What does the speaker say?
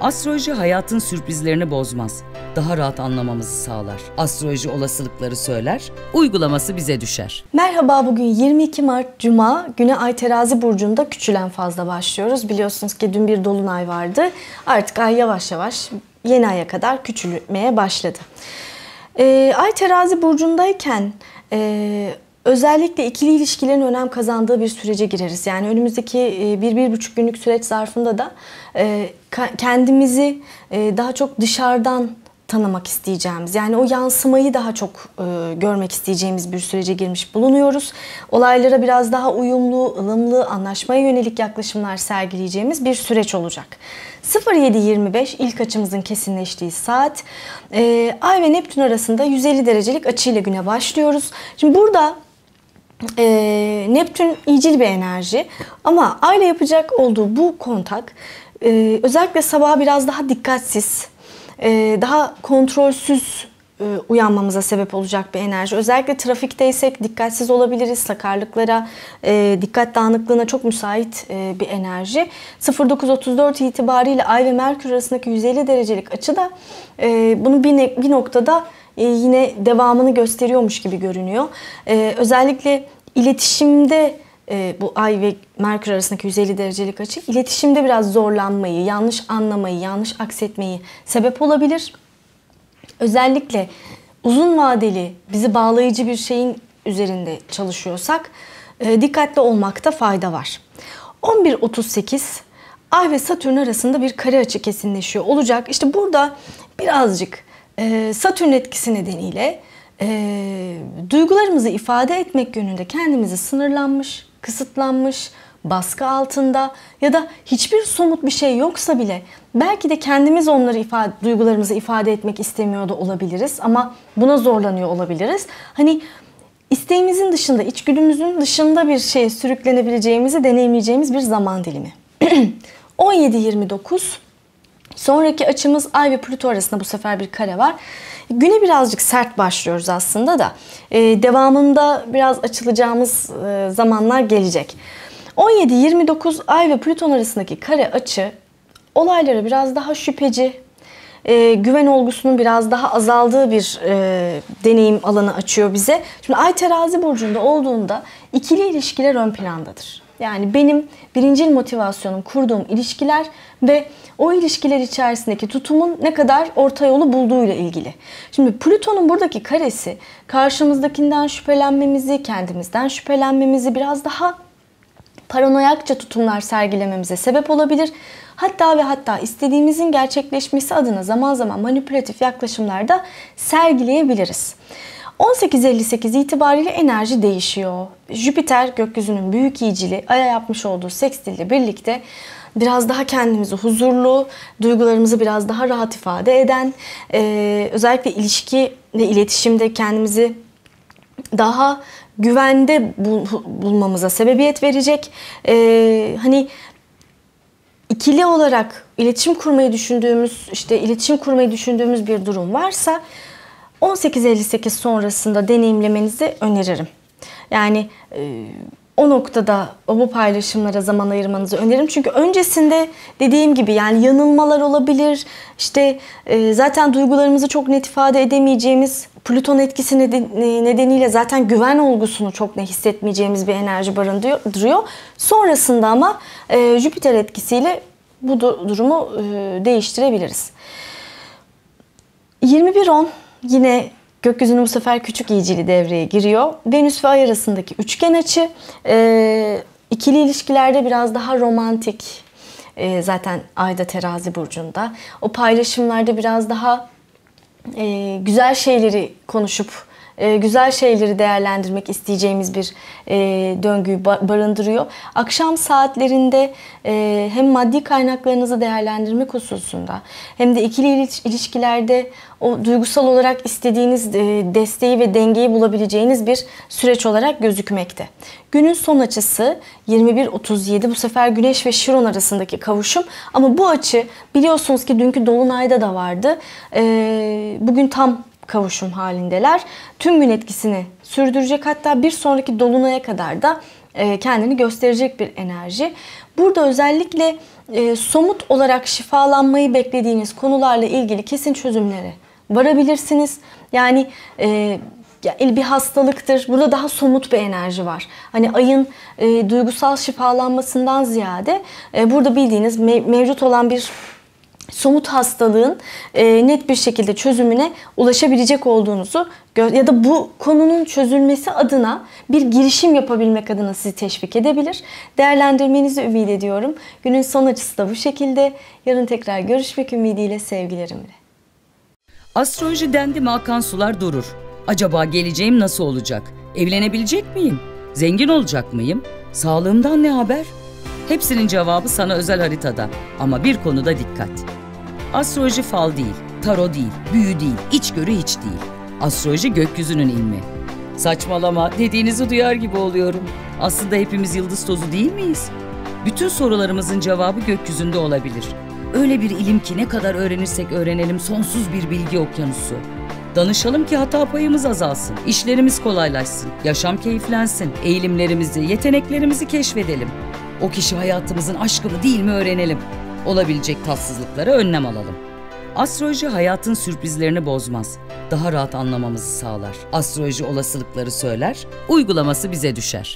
Astroloji hayatın sürprizlerini bozmaz. Daha rahat anlamamızı sağlar. Astroloji olasılıkları söyler, uygulaması bize düşer. Merhaba bugün 22 Mart Cuma güne Ay Terazi Burcu'nda küçülen fazla başlıyoruz. Biliyorsunuz ki dün bir dolunay vardı. Artık ay yavaş yavaş yeni aya kadar küçülmeye başladı. Ee, ay Terazi Burcu'ndayken e, özellikle ikili ilişkilerin önem kazandığı bir sürece gireriz. Yani önümüzdeki e, bir, bir buçuk günlük süreç zarfında da e, kendimizi e, daha çok dışarıdan tanımak isteyeceğimiz yani o yansımayı daha çok görmek isteyeceğimiz bir sürece girmiş bulunuyoruz. Olaylara biraz daha uyumlu, ılımlı, anlaşmaya yönelik yaklaşımlar sergileyeceğimiz bir süreç olacak. 07.25 ilk açımızın kesinleştiği saat. E, Ay ve Neptün arasında 150 derecelik açıyla güne başlıyoruz. Şimdi burada e, Neptün iyicil bir enerji ama Ay ile yapacak olduğu bu kontak e, özellikle sabah biraz daha dikkatsiz, e, daha kontrolsüz e, uyanmamıza sebep olacak bir enerji. Özellikle trafikteysek dikkatsiz olabiliriz. Sakarlıklara, e, dikkat dağınıklığına çok müsait e, bir enerji. 09.34 itibariyle Ay ve Merkür arasındaki 150 derecelik açı da bunu bir, bir noktada yine devamını gösteriyormuş gibi görünüyor. Özellikle iletişimde bu Ay ve Merkür arasındaki 150 derecelik açı iletişimde biraz zorlanmayı, yanlış anlamayı, yanlış aksetmeyi sebep olabilir. Özellikle uzun vadeli bizi bağlayıcı bir şeyin üzerinde çalışıyorsak e, dikkatli olmakta fayda var. 11.38 Ay ve Satürn arasında bir kare açı kesinleşiyor olacak. İşte burada birazcık e, Satürn etkisi nedeniyle e, duygularımızı ifade etmek yönünde kendimizi sınırlanmış, kısıtlanmış, baskı altında ya da hiçbir somut bir şey yoksa bile belki de kendimiz onları ifade, duygularımızı ifade etmek istemiyor da olabiliriz ama buna zorlanıyor olabiliriz. Hani isteğimizin dışında, içgüdümüzün dışında bir şeye sürüklenebileceğimizi deneyimleyeceğimiz bir zaman dilimi. 17-29 Sonraki açımız Ay ve Plüto arasında bu sefer bir kare var. Güne birazcık sert başlıyoruz aslında da. Ee, devamında biraz açılacağımız e, zamanlar gelecek. 17-29 Ay ve Plüton arasındaki kare açı olaylara biraz daha şüpheci, e, güven olgusunun biraz daha azaldığı bir e, deneyim alanı açıyor bize. Şimdi Ay terazi burcunda olduğunda ikili ilişkiler ön plandadır. Yani benim birincil motivasyonum kurduğum ilişkiler ve o ilişkiler içerisindeki tutumun ne kadar orta yolu bulduğuyla ilgili. Şimdi Plüton'un buradaki karesi karşımızdakinden şüphelenmemizi, kendimizden şüphelenmemizi biraz daha paranoyakça tutumlar sergilememize sebep olabilir. Hatta ve hatta istediğimizin gerçekleşmesi adına zaman zaman manipülatif yaklaşımlarda sergileyebiliriz. 18.58 itibariyle enerji değişiyor. Jüpiter gökyüzünün büyük iyicili Ay'a yapmış olduğu sekstille birlikte biraz daha kendimizi huzurlu, duygularımızı biraz daha rahat ifade eden, özellikle ilişki ve iletişimde kendimizi daha güvende bulmamıza sebebiyet verecek. Ee, hani ikili olarak iletişim kurmayı düşündüğümüz, işte iletişim kurmayı düşündüğümüz bir durum varsa 18.58 sonrasında deneyimlemenizi öneririm. Yani e, o noktada bu paylaşımlara zaman ayırmanızı öneririm. Çünkü öncesinde dediğim gibi yani yanılmalar olabilir. İşte e, zaten duygularımızı çok net ifade edemeyeceğimiz Plüton etkisi nedeniyle zaten güven olgusunu çok ne hissetmeyeceğimiz bir enerji barındırıyor. Sonrasında ama e, Jüpiter etkisiyle bu durumu e, değiştirebiliriz. 21-10 yine gökyüzünün bu sefer küçük iyicili devreye giriyor. Venüs ve Ay arasındaki üçgen açı e, ikili ilişkilerde biraz daha romantik. E, zaten Ayda terazi burcunda. O paylaşımlarda biraz daha e, güzel şeyleri konuşup e, güzel şeyleri değerlendirmek isteyeceğimiz bir e, döngüyü barındırıyor. Akşam saatlerinde e, hem maddi kaynaklarınızı değerlendirmek hususunda hem de ikili ilişkilerde o duygusal olarak istediğiniz desteği ve dengeyi bulabileceğiniz bir süreç olarak gözükmekte. Günün son açısı 21.37 bu sefer Güneş ve Şiron arasındaki kavuşum ama bu açı biliyorsunuz ki dünkü Dolunay'da da vardı. Bugün tam kavuşum halindeler. Tüm gün etkisini sürdürecek hatta bir sonraki dolunaya kadar da e, kendini gösterecek bir enerji. Burada özellikle e, somut olarak şifalanmayı beklediğiniz konularla ilgili kesin çözümlere varabilirsiniz. Yani e, bir hastalıktır. Burada daha somut bir enerji var. Hani ayın duygusal şifalanmasından ziyade burada bildiğiniz mev- mevcut olan bir somut hastalığın e, net bir şekilde çözümüne ulaşabilecek olduğunuzu ya da bu konunun çözülmesi adına bir girişim yapabilmek adına sizi teşvik edebilir. Değerlendirmenizi ümit ediyorum. Günün son açısı da bu şekilde. Yarın tekrar görüşmek ümidiyle sevgilerimle. Astroloji dendi mi akan sular durur. Acaba geleceğim nasıl olacak? Evlenebilecek miyim? Zengin olacak mıyım? Sağlığımdan ne haber? Hepsinin cevabı sana özel haritada. Ama bir konuda dikkat. Astroloji fal değil, taro değil, büyü değil, içgörü hiç değil. Astroloji gökyüzünün ilmi. Saçmalama dediğinizi duyar gibi oluyorum. Aslında hepimiz yıldız tozu değil miyiz? Bütün sorularımızın cevabı gökyüzünde olabilir. Öyle bir ilim ki ne kadar öğrenirsek öğrenelim sonsuz bir bilgi okyanusu. Danışalım ki hata payımız azalsın, işlerimiz kolaylaşsın, yaşam keyiflensin, eğilimlerimizi, yeteneklerimizi keşfedelim. O kişi hayatımızın aşkı mı değil mi öğrenelim. Olabilecek tatsızlıklara önlem alalım. Astroloji hayatın sürprizlerini bozmaz. Daha rahat anlamamızı sağlar. Astroloji olasılıkları söyler, uygulaması bize düşer.